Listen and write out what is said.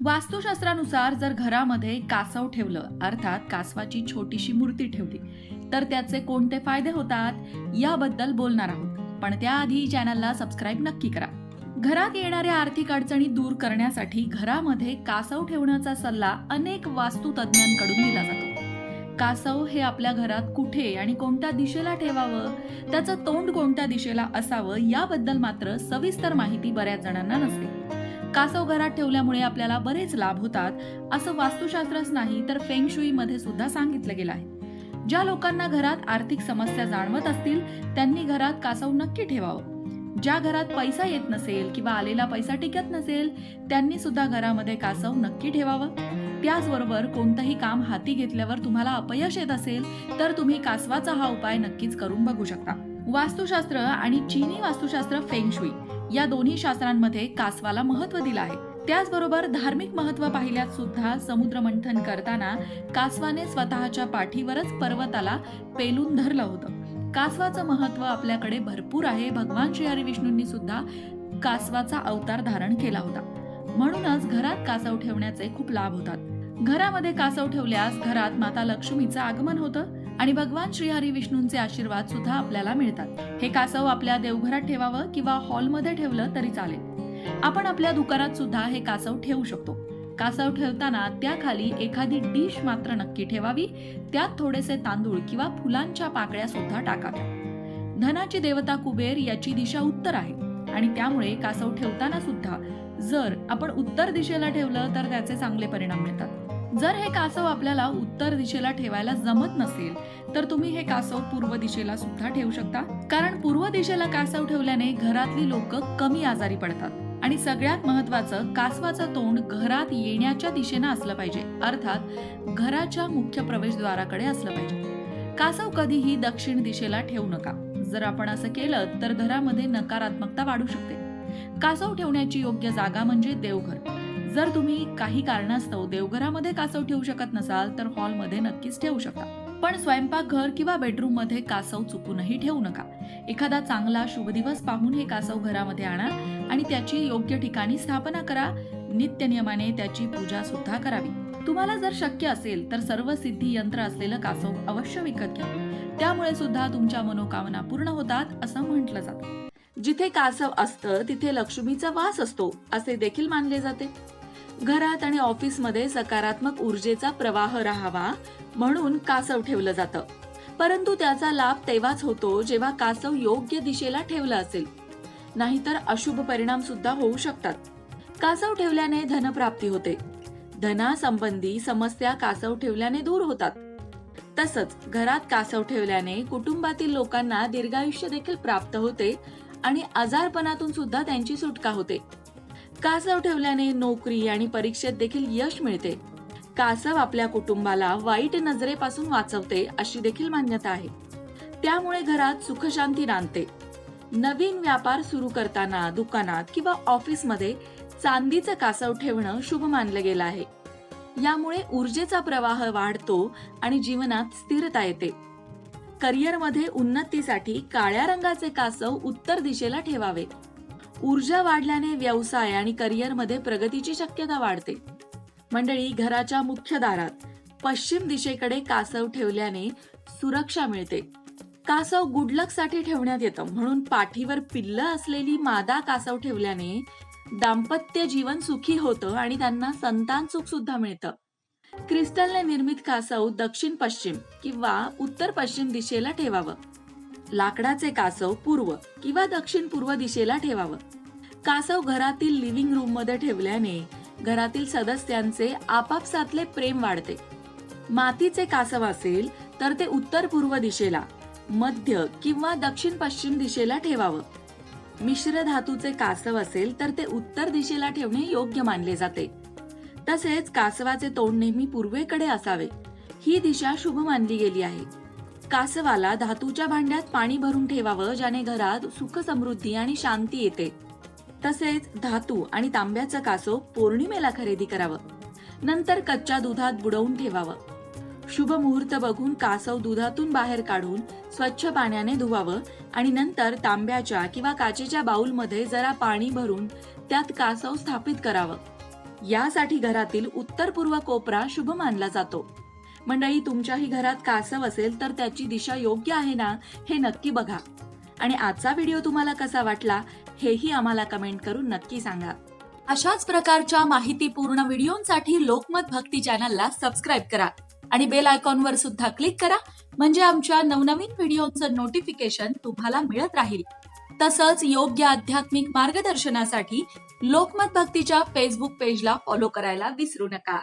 वास्तुशास्त्रानुसार जर घरामध्ये कासव ठेवलं अर्थात कासवाची छोटीशी मूर्ती ठेवली तर त्याचे कोणते फायदे होतात याबद्दल बोलणार आहोत. पण त्याआधी चॅनलला सबस्क्राईब नक्की करा. घरात येणाऱ्या आर्थिक अडचणी दूर करण्यासाठी घरामध्ये कासव ठेवण्याचा सल्ला अनेक वास्तुतज्ञांकडून दिला जातो. कासव हे आपल्या घरात कुठे आणि कोणत्या दिशेला ठेवावं त्याचं तोंड कोणत्या दिशेला असावं याबद्दल मात्र सविस्तर माहिती बऱ्याच जणांना नसते. कासव घरात ठेवल्यामुळे आपल्याला बरेच लाभ होतात असं वास्तुशास्त्रच नाही तर फेंगशुई मध्ये सुद्धा सांगितलं गेलं आहे. ज्या लोकांना घरात आर्थिक समस्या जाणवत असतील त्यांनी घरात कासव नक्की ठेवावं. ज्या घरात पैसा येत नसेल किंवा आलेला पैसा टिकत नसेल त्यांनी सुद्धा घरामध्ये कासव नक्की ठेवावं. त्याचबरोबर कोणतंही काम हाती घेतल्यावर तुम्हाला अपयश येत असेल तर तुम्ही कासवाचा हा उपाय नक्कीच करून बघू शकता. वास्तुशास्त्र आणि चीनी वास्तुशास्त्र फेंगशुई या दोन्ही शास्त्रांमध्ये कासवाला महत्त्व दिलं आहे. त्याचबरोबर धार्मिक महत्त्व पाहिल्यात सुद्धा समुद्र मंथन करताना कासवाने स्वतःच्या पाठीवरच पर्वताला पेलून धरलं होतं. कासवाचं महत्त्व आपल्याकडे भरपूर आहे. भगवान श्री हरिविष्णूंनी सुद्धा कासवाचा अवतार धारण केला होता. म्हणूनच घरात कासव ठेवण्याचे खूप लाभ होतात. घरामध्ये कासव ठेवल्यास घरात माता लक्ष्मीचं आगमन होतं. आणि भगवान श्री हरी विष्णूंचे आशीर्वाद सुद्धा आपल्याला मिळतात. हे कासव आपल्या देवघरात ठेवावं किंवा हॉलमध्ये ठेवलं तरी चालेल. आपण आपल्या दुकानात सुद्धा हे कासव ठेवू शकतो. कासव ठेवताना त्याखाली एखादी डिश मात्र नक्की ठेवावी. त्यात थोडेसे तांदूळ किंवा फुलांच्या पाकळ्या सुद्धा टाकाव्या धनाची देवता कुबेर याची दिशा उत्तर आहे. आणि त्यामुळे कासव ठेवताना सुद्धा जर आपण उत्तर दिशेला ठेवलं तर त्याचे चांगले परिणाम मिळतात. जर हे कासव आपल्याला उत्तर दिशेला ठेवायला जमत नसेल तर तुम्ही हे कासव पूर्व दिशेला सुद्धा ठेवू शकता. कारण पूर्व दिशेला कासव ठेवल्याने घरातली लोक कमी आजारी पडतात. आणि सगळ्यात महत्वाचं कासवाचं तोंड घरात येण्याच्या दिशेनं असलं पाहिजे. अर्थात घराच्या मुख्य प्रवेशद्वाराकडे असलं पाहिजे. कासव कधीही दक्षिण दिशेला ठेवू नका. जर आपण असं केलं तर घरामध्ये नकारात्मकता वाढू शकते. कासव ठेवण्याची योग्य जागा म्हणजे देवघर. जर तुम्ही काही कारणास्तव देवघरामध्ये कासव ठेवू शकत नसाल तर हॉलमध्ये नक्कीच ठेवू शकता. पण स्वयंपाकघर किंवा बेडरूममध्ये कासव चुकूनही ठेवू नका. एखादा चांगला शुभ दिवस पाहून हे कासव घरामध्ये आणा आणि त्याची योग्य ठिकाणी स्थापना करा. नित्य नियमाने त्याची पूजा सुद्धा करावी. तुम्हाला जर शक्य असेल तर सर्व सिद्धी यंत्र असलेलं कासव अवश्य विकत घ्या. त्यामुळे सुद्धा तुमच्या मनोकामना पूर्ण होतात असं म्हटलं जातं. जिथे कासव असतं तिथे लक्ष्मीचा वास असतो असे देखील मानले जाते. घरात आणि ऑफिसमध्ये सकारात्मक ऊर्जेचा प्रवाह राहावा म्हणून कासव ठेवलं जातं. परंतु त्याचा लाभ तेव्हाच होतो जेव्हा कासव योग्य दिशेला ठेवलं असेल. नाहीतर अशुभ परिणाम सुद्धा होऊ शकतात. कासव ठेवल्याने धनप्राप्ती होते. धनासंबंधी समस्या कासव ठेवल्याने दूर होतात. तसंच घरात कासव ठेवल्याने कुटुंबातील लोकांना दीर्घायुष्य देखील प्राप्त होते आणि आजारपणातून सुद्धा त्यांची सुटका होते. कासव ठेवल्याने नोकरी आणि परीक्षेत देखील यश मिळते. कासव आपल्या कुटुंबाला वाईट नजरेपासून वाचवते अशी देखील मान्यता आहे. त्यामुळे घरात सुखशांती नांदते. नवीन व्यापार सुरू करताना दुकानात किंवा ऑफिसमध्ये चांदीचं कासव ठेवणं शुभ मानलं गेलं आहे. यामुळे ऊर्जेचा प्रवाह वाढतो आणि जीवनात स्थिरता येते. करिअरमध्ये उन्नतीसाठी काळ्या रंगाचे कासव उत्तर दिशेला ठेवावे. ऊर्जा वाढल्याने व्यवसाय आणि करिअरमध्ये प्रगतीची शक्यता वाढते. मंडळी घराच्या मुख्य दारात पश्चिम दिशेकडे कासव ठेवल्याने सुरक्षा मिळते. कासव गुडलकसाठी ठेवण्यात येतं म्हणून पाठीवर पिल्ल असलेली मादा कासव ठेवल्याने दाम्पत्य जीवन सुखी होतं आणि त्यांना संतान सुख सुद्धा मिळतं. क्रिस्टलने निर्मित कासव दक्षिण पश्चिम किंवा उत्तर पश्चिम दिशेला ठेवावं. लाकडाचे कासव पूर्व किंवा दक्षिण पूर्व दिशेला ठेवावं. कासव घरातील लिव्हिंग रूममध्ये ठेवल्याने घरातील सदस्यांचे आपापसातले प्रेम वाढते. मातीचे कासव असेल तर ते उत्तर पूर्व दिशेला मध्य किंवा दक्षिण पश्चिम दिशेला ठेवावं. मिश्र धातूचे कासव असेल तर ते उत्तर दिशेला ठेवणे योग्य मानले जाते. तसेच कासवाचे तोंड नेहमी पूर्वेकडे असावे. ही दिशा शुभ मानली गेली आहे. कासवाला धातूच्या भांड्यात पाणी भरून ठेवावं ज्याने घरात सुख समृद्धी आणि शांती येते. तसेच धातू आणि तांब्याचं कासव पौर्णिमेला खरेदी करावं. नंतर कच्च्या दुधात बुडवून ठेवावं. शुभ मुहूर्त बघून कासव दुधातून बाहेर काढून स्वच्छ पाण्याने धुवावं आणि नंतर तांब्याच्या किंवा काचेच्या बाऊलमध्ये जरा पाणी भरून त्यात कासव स्थापित करावं. यासाठी घरातील उत्तर पूर्व कोपरा शुभ मानला जातो. मंडळी तुमच्याही घरात कासव असेल तर त्याची दिशा योग्य आहे ना हे नक्की बघा. आणि आजचा व्हिडिओ तुम्हाला कसा वाटला हेही आम्हाला कमेंट करून नक्की सांगा. अशाच प्रकारच्या माहितीपूर्ण व्हिडिओंसाठी लोकमत भक्ती चॅनलला सबस्क्राईब करा आणि बेल आयकॉनवर सुद्धा क्लिक करा म्हणजे आमच्या नवनवीन व्हिडिओचं नोटिफिकेशन तुम्हाला मिळत राहील. तसंच योग्य आध्यात्मिक मार्गदर्शनासाठी लोकमत भक्तीच्या फेसबुक पेजला फॉलो करायला विसरू नका.